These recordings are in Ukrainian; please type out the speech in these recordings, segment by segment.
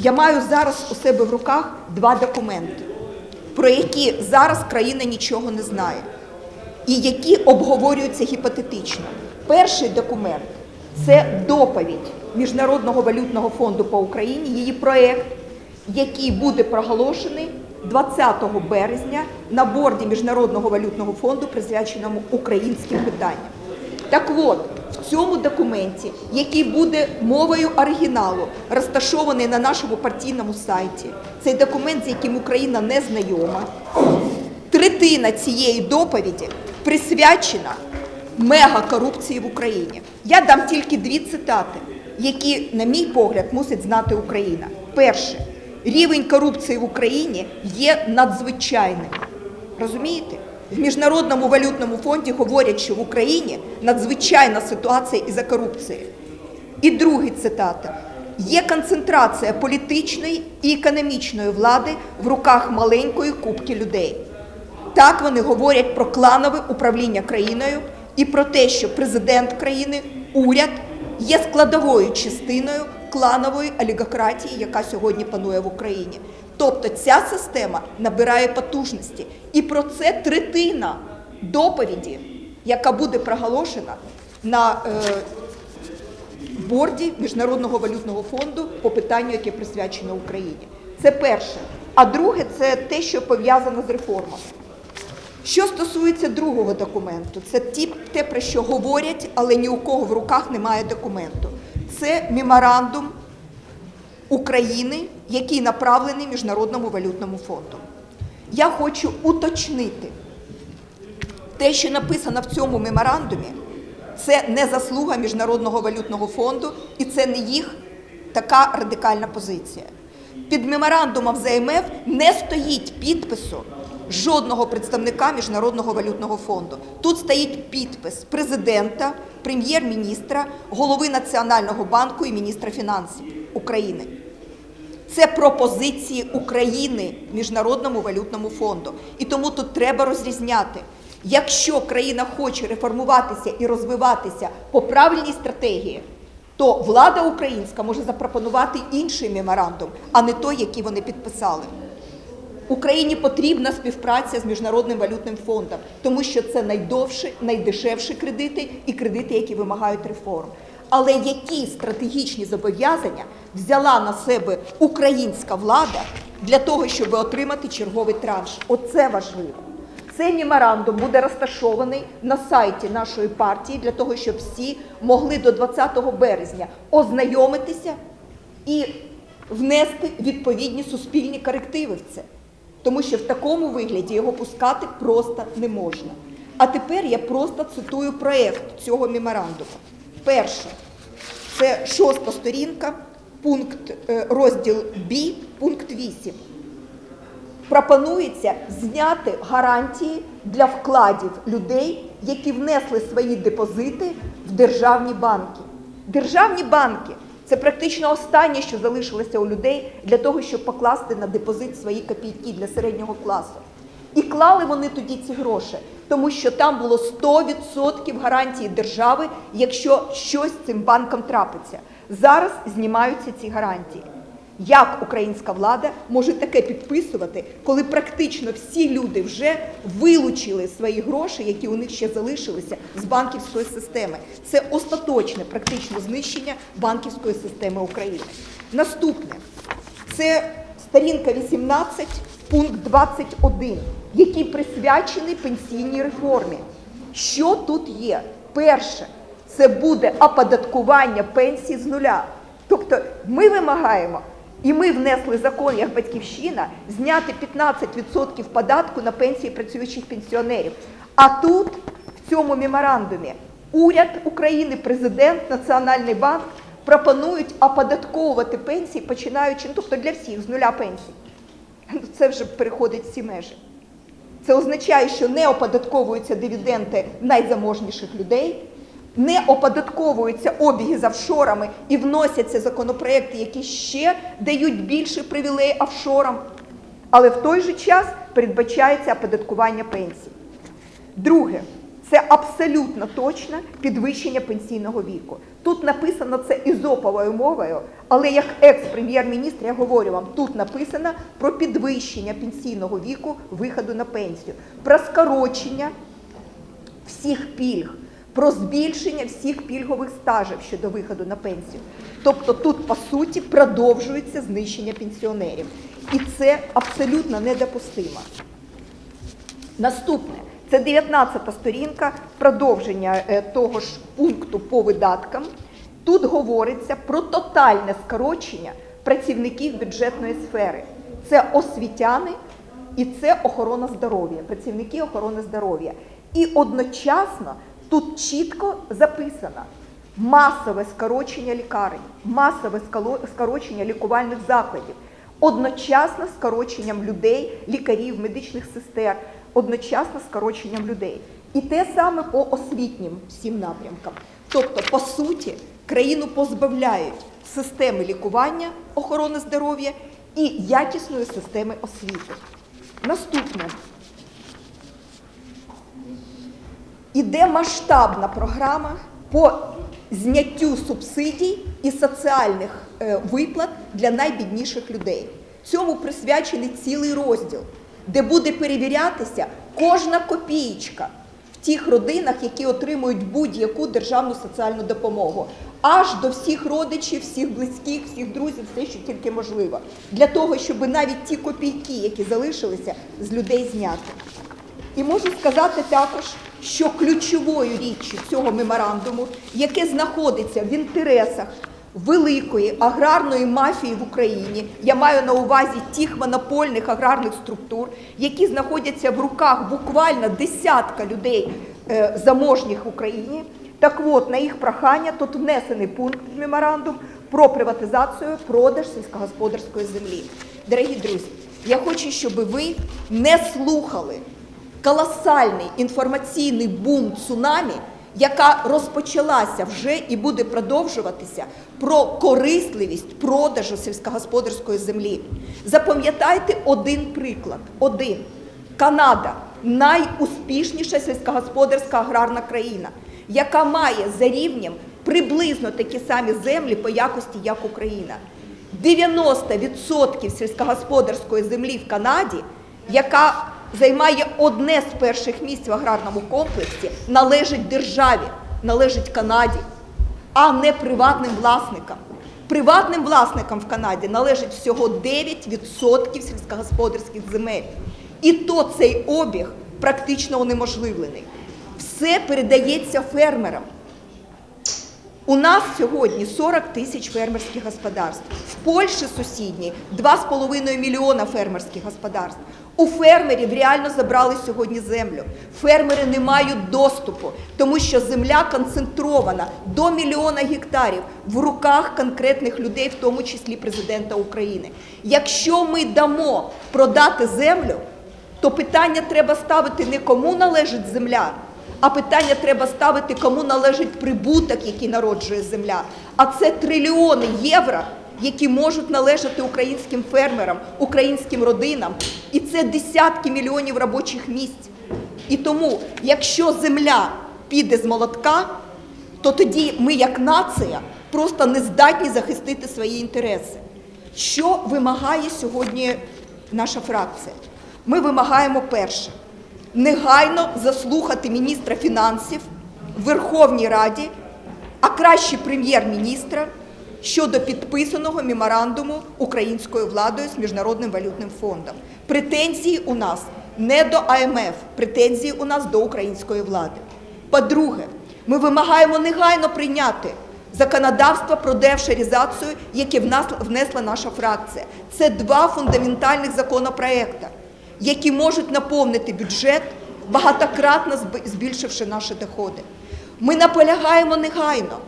Я маю зараз у себе в руках два документи, про які зараз країна нічого не знає, і які обговорюються гіпотетично. Перший документ це доповідь Міжнародного валютного фонду по Україні, її проект, який буде проголошений 20 березня на борді Міжнародного валютного фонду, присвяченому українським питанням. Так от, в цьому документі, який буде мовою оригіналу, розташований на нашому партійному сайті, цей документ, з яким Україна не знайома, третина цієї доповіді присвячена мегакорупції в Україні. Я дам тільки дві цитати, які, на мій погляд, мусить знати Україна. Перше, рівень корупції в Україні є надзвичайним. Розумієте? В Міжнародному валютному фонді говорять, що в Україні надзвичайна ситуація із-за корупції. І друга цитата: є концентрація політичної і економічної влади в руках маленької кубки людей. Так вони говорять про кланове управління країною і про те, що президент країни, уряд є складовою частиною кланової олігократії, яка сьогодні панує в Україні. Тобто ця система набирає потужності. І про це третина доповіді, яка буде проголошена на е, борді Міжнародного валютного фонду по питанню, яке присвячено Україні. Це перше. А друге це те, що пов'язано з реформами. Що стосується другого документу, це ті, те, про що говорять, але ні у кого в руках немає документу. Це меморандум України, який направлений Міжнародному валютному фонду. Я хочу уточнити, те, що написано в цьому меморандумі, це не заслуга Міжнародного валютного фонду і це не їх така радикальна позиція. Під меморандумом з МФ не стоїть підпису жодного представника Міжнародного валютного фонду. Тут стоїть підпис президента, прем'єр-міністра, голови Національного банку і міністра фінансів України. Це пропозиції України Міжнародному валютному фонду. І тому тут треба розрізняти. Якщо країна хоче реформуватися і розвиватися по правильній стратегії, то влада українська може запропонувати інший меморандум, а не той, який вони підписали. Україні потрібна співпраця з Міжнародним валютним фондом, тому що це найдовші, найдешевші кредити і кредити, які вимагають реформ. Але які стратегічні зобов'язання взяла на себе українська влада для того, щоб отримати черговий транш? Оце важливо. Цей меморандум буде розташований на сайті нашої партії для того, щоб всі могли до 20 березня ознайомитися і внести відповідні суспільні корективи в це. Тому що в такому вигляді його пускати просто не можна. А тепер я просто цитую проєкт цього меморандуму. Перше, це шоста сторінка, пункт е, розділ Б, пункт 8 пропонується зняти гарантії для вкладів людей, які внесли свої депозити в державні банки. Державні банки це практично останнє, що залишилося у людей для того, щоб покласти на депозит свої копійки для середнього класу. І клали вони тоді ці гроші, тому що там було 100% гарантії держави, якщо щось цим банком трапиться. Зараз знімаються ці гарантії. Як українська влада може таке підписувати, коли практично всі люди вже вилучили свої гроші, які у них ще залишилися з банківської системи? Це остаточне практично знищення банківської системи України. Наступне це сторінка 18, пункт 21, який присвячений пенсійній реформі. Що тут є? Перше, це буде оподаткування пенсій з нуля. Тобто ми вимагаємо, і ми внесли закон як батьківщина зняти 15% податку на пенсії працюючих пенсіонерів. А тут, в цьому меморандумі, уряд України, президент, Національний банк пропонують оподатковувати пенсії, починаючи, ну, тобто для всіх з нуля пенсій. Ну, Це вже переходить всі межі. Це означає, що не оподатковуються дивіденди найзаможніших людей, не оподатковуються обіги з офшорами і вносяться законопроекти, які ще дають більше привілей офшорам, але в той же час передбачається оподаткування пенсій. Друге, Це абсолютно точно підвищення пенсійного віку. Тут написано це ізоповою мовою, але як екс-прем'єр-міністр я говорю вам, тут написано про підвищення пенсійного віку виходу на пенсію, про скорочення всіх пільг, про збільшення всіх пільгових стажів щодо виходу на пенсію. Тобто тут, по суті, продовжується знищення пенсіонерів. І це абсолютно недопустимо. Наступне це 19 сторінка продовження е, того ж пункту по видаткам. Тут говориться про тотальне скорочення працівників бюджетної сфери. Це освітяни і це охорона здоров'я, працівники охорони здоров'я. І одночасно тут чітко записано масове скорочення лікарень, масове скорочення лікувальних закладів, одночасно скороченням людей, лікарів, медичних сестер, одночасно скороченням людей. І те саме по освітнім всім напрямкам. Тобто, по суті, країну позбавляють системи лікування охорони здоров'я і якісної системи освіти. Наступне. Іде масштабна програма по зняттю субсидій і соціальних е, виплат для найбідніших людей. Цьому присвячений цілий розділ, де буде перевірятися кожна копієчка в тих родинах, які отримують будь-яку державну соціальну допомогу, аж до всіх родичів, всіх близьких, всіх друзів, все, що тільки можливо, для того, щоб навіть ті копійки, які залишилися, з людей зняти. І можу сказати також, що ключовою річчю цього меморандуму, яке знаходиться в інтересах великої аграрної мафії в Україні, я маю на увазі тих монопольних аграрних структур, які знаходяться в руках буквально десятка людей е, заможніх в Україні. Так от, на їх прохання тут внесений пункт в меморандум про приватизацію, продаж сільськогосподарської землі. Дорогі друзі, я хочу, щоб ви не слухали колосальний інформаційний бум цунамі, яка розпочалася вже і буде продовжуватися про корисливість продажу сільськогосподарської землі. Запам'ятайте один приклад. Один. Канада найуспішніша сільськогосподарська аграрна країна, яка має за рівнем приблизно такі самі землі по якості, як Україна. 90% сільськогосподарської землі в Канаді, яка займає одне з перших місць в аграрному комплексі, належить державі, належить Канаді, а не приватним власникам. Приватним власникам в Канаді належить всього 9% сільськогосподарських земель. І то цей обіг практично унеможливлений. Все передається фермерам. У нас сьогодні 40 тисяч фермерських господарств. В Польщі сусідній 2,5 мільйона фермерських господарств. У фермерів реально забрали сьогодні землю. Фермери не мають доступу, тому що земля концентрована до мільйона гектарів в руках конкретних людей, в тому числі президента України. Якщо ми дамо продати землю, то питання треба ставити не кому належить земля, а питання треба ставити, кому належить прибуток, який народжує земля. А це трильйони євро, які можуть належати українським фермерам, українським родинам. І це десятки мільйонів робочих місць. І тому, якщо земля піде з молотка, то тоді ми, як нація, просто не здатні захистити свої інтереси. Що вимагає сьогодні наша фракція? Ми вимагаємо перше негайно заслухати міністра фінансів в Верховній Раді, а краще прем'єр-міністра щодо підписаного меморандуму українською владою з Міжнародним валютним фондом. Претензії у нас не до АМФ, претензії у нас до української влади. По-друге, ми вимагаємо негайно прийняти законодавство про девшерізацію, яке в нас внесла наша фракція. Це два фундаментальних законопроекти, які можуть наповнити бюджет, багатократно збільшивши наші доходи. Ми наполягаємо негайно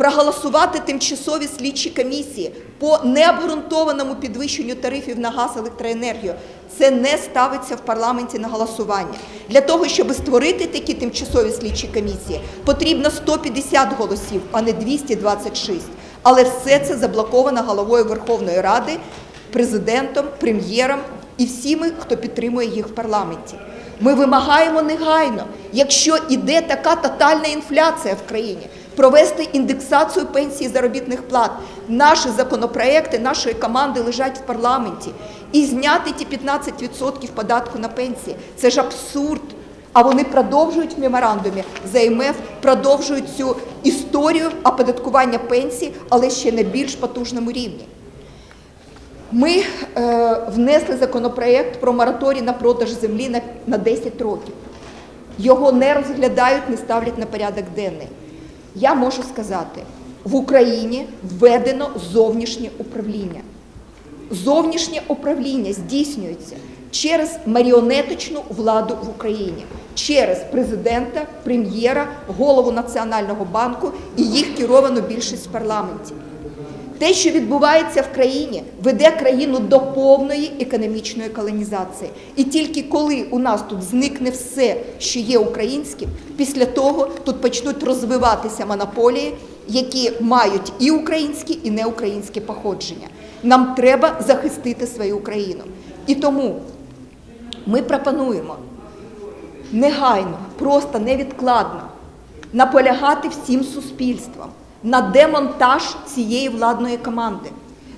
проголосувати тимчасові слідчі комісії по необґрунтованому підвищенню тарифів на газ електроенергію. Це не ставиться в парламенті на голосування. Для того, щоб створити такі тимчасові слідчі комісії, потрібно 150 голосів, а не 226. Але все це заблоковано головою Верховної Ради, президентом, прем'єром і всіми, хто підтримує їх в парламенті. Ми вимагаємо негайно, якщо іде така тотальна інфляція в країні, провести індексацію пенсій заробітних плат. Наші законопроекти нашої команди лежать в парламенті і зняти ті 15% податку на пенсії. Це ж абсурд. А вони продовжують в меморандумі з МФ, продовжують цю історію оподаткування пенсій, але ще на більш потужному рівні. Ми е, внесли законопроект про мораторій на продаж землі на, на 10 років. Його не розглядають, не ставлять на порядок денний. Я можу сказати, в Україні введено зовнішнє управління. Зовнішнє управління здійснюється через маріонеточну владу в Україні, через президента, прем'єра, голову Національного банку і їх керовану більшість в парламенті. Те, що відбувається в країні, веде країну до повної економічної колонізації. І тільки коли у нас тут зникне все, що є українським, після того тут почнуть розвиватися монополії, які мають і українські, і неукраїнське походження. Нам треба захистити свою Україну. І тому ми пропонуємо негайно, просто невідкладно наполягати всім суспільством на демонтаж цієї владної команди.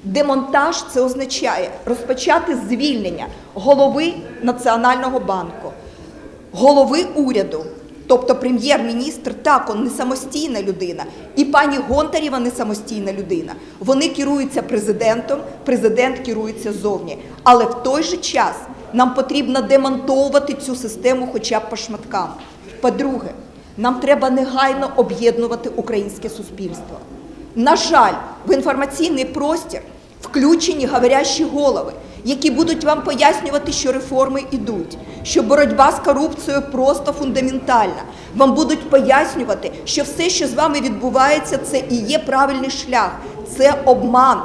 Демонтаж це означає розпочати звільнення голови Національного банку, голови уряду, тобто прем'єр-міністр, так, он не самостійна людина, і пані Гонтарєва не самостійна людина. Вони керуються президентом, президент керується зовні. Але в той же час нам потрібно демонтовувати цю систему хоча б по шматкам. По-друге, нам треба негайно об'єднувати українське суспільство. На жаль, в інформаційний простір включені говорящі голови, які будуть вам пояснювати, що реформи йдуть, що боротьба з корупцією просто фундаментальна. Вам будуть пояснювати, що все, що з вами відбувається, це і є правильний шлях, це обман.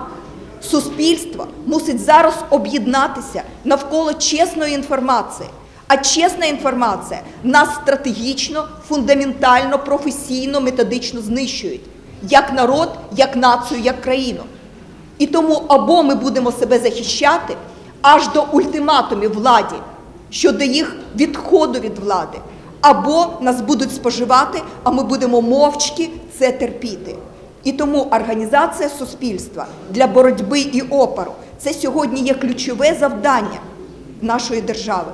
Суспільство мусить зараз об'єднатися навколо чесної інформації. А чесна інформація нас стратегічно, фундаментально, професійно, методично знищують як народ, як націю, як країну. І тому або ми будемо себе захищати аж до ультиматумів владі щодо їх відходу від влади, або нас будуть споживати, а ми будемо мовчки це терпіти. І тому організація суспільства для боротьби і опору це сьогодні є ключове завдання нашої держави.